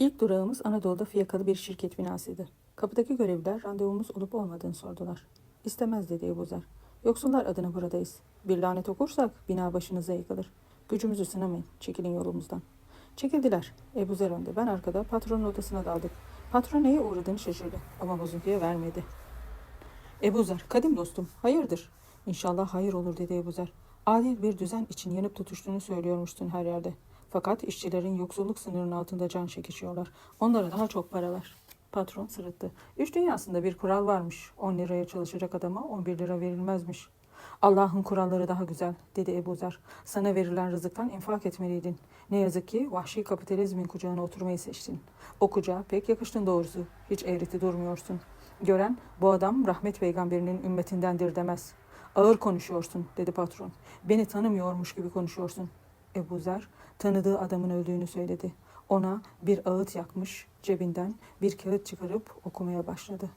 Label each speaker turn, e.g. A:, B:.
A: İlk durağımız Anadolu'da fiyakalı bir şirket binasıydı. Kapıdaki görevliler randevumuz olup olmadığını sordular. İstemez dedi Ebuzer. Yoksullar adına buradayız. Bir lanet okursak bina başınıza yıkılır. Gücümüzü sınamayın. Çekilin yolumuzdan. Çekildiler. Ebuzer önde. Ben arkada patronun odasına daldık. Patron neye uğradığını şaşırdı ama bozuntuya vermedi. Ebuzer, kadim dostum, hayırdır? İnşallah hayır olur dedi Ebuzer. Adil bir düzen için yanıp tutuştuğunu söylüyormuştun her yerde. Fakat işçilerin yoksulluk sınırının altında can çekişiyorlar. Onlara daha çok para ver. Patron sırıttı. Üç dünyasında bir kural varmış. 10 liraya çalışacak adama 11 lira verilmezmiş. Allah'ın kuralları daha güzel, dedi Ebu Zer. Sana verilen rızıktan infak etmeliydin. Ne yazık ki vahşi kapitalizmin kucağına oturmayı seçtin. O kucağa pek yakıştın doğrusu. Hiç eğreti durmuyorsun. Gören, bu adam rahmet peygamberinin ümmetindendir demez. Ağır konuşuyorsun, dedi patron. Beni tanımıyormuş gibi konuşuyorsun. Ebu Zer, tanıdığı adamın öldüğünü söyledi. Ona bir ağıt yakmış, cebinden bir kağıt çıkarıp okumaya başladı.